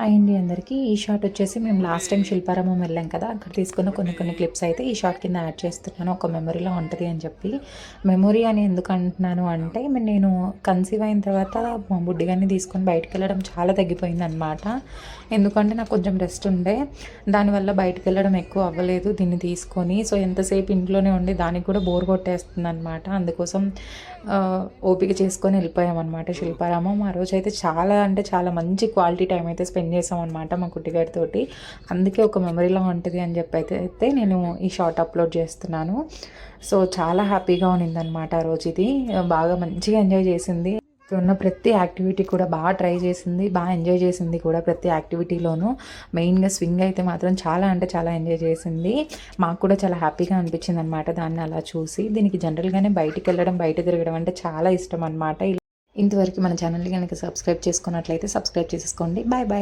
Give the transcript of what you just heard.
Hi అండి అందరికీ. ఈ షార్ట్ వచ్చేసి మేము లాస్ట్ టైం శిల్పారామం వెళ్ళాం కదా అక్కడ తీసుకున్న కొన్ని కొన్ని క్లిప్స్ అయితే ఈ షార్ట్ కింద యాడ్ చేస్తున్నాను ఒక మెమరీలో ఉంటుంది అని చెప్పి. మెమొరీ అని ఎందుకు అంటున్నాను అంటే నేను కన్సీవ్ అయిన తర్వాత మా బుడ్డిగాన్ని తీసుకొని బయటకు వెళ్ళడం చాలా తగ్గిపోయింది అనమాట ఎందుకంటే నాకు కొంచెం రెస్ట్ ఉండే దానివల్ల బయటకు వెళ్ళడం ఎక్కువ అవ్వలేదు దీన్ని తీసుకొని. సో ఎంతసేపు ఇంట్లోనే ఉండి దానికి కూడా బోర్ కొట్టేస్తుంది అనమాట అందుకోసం ఓపిక చేసుకొని వెళ్ళిపోయాం అనమాట శిల్పారామం. ఆ రోజు అయితే చాలా అంటే చాలా మంచి క్వాలిటీ టైం అయితే స్పెండ్ చేసాం అనమాట మా కుట్టిగారితోటి. అందుకే ఒక మెమరీలో ఉంటుంది అని చెప్పి అయితే నేను ఈ షార్ట్ అప్లోడ్ చేస్తున్నాను. సో చాలా హ్యాపీగా ఉన్నిందనమాట ఆ రోజు ఇది. బాగా మంచిగా ఎంజాయ్ చేసింది. ఉన్న ప్రతి యాక్టివిటీ కూడా బాగా ట్రై చేసింది. బాగా ఎంజాయ్ చేసింది కూడా ప్రతి యాక్టివిటీలోనూ. మెయిన్గా స్వింగ్ అయితే మాత్రం చాలా అంటే చాలా ఎంజాయ్ చేసింది. మాకు కూడా చాలా హ్యాపీగా అనిపించింది అనమాట దాన్ని అలా చూసి. దీనికి జనరల్గానే బయటికి వెళ్ళడం బయట తిరగడం అంటే చాలా ఇష్టం అనమాట ఇంతవరకు మన ఛానల్ కనుక సబ్స్క్రైబ్ చేసుకున్నట్లయితే సబ్స్క్రైబ్ చేసుకోండి బాయ్ బాయ్.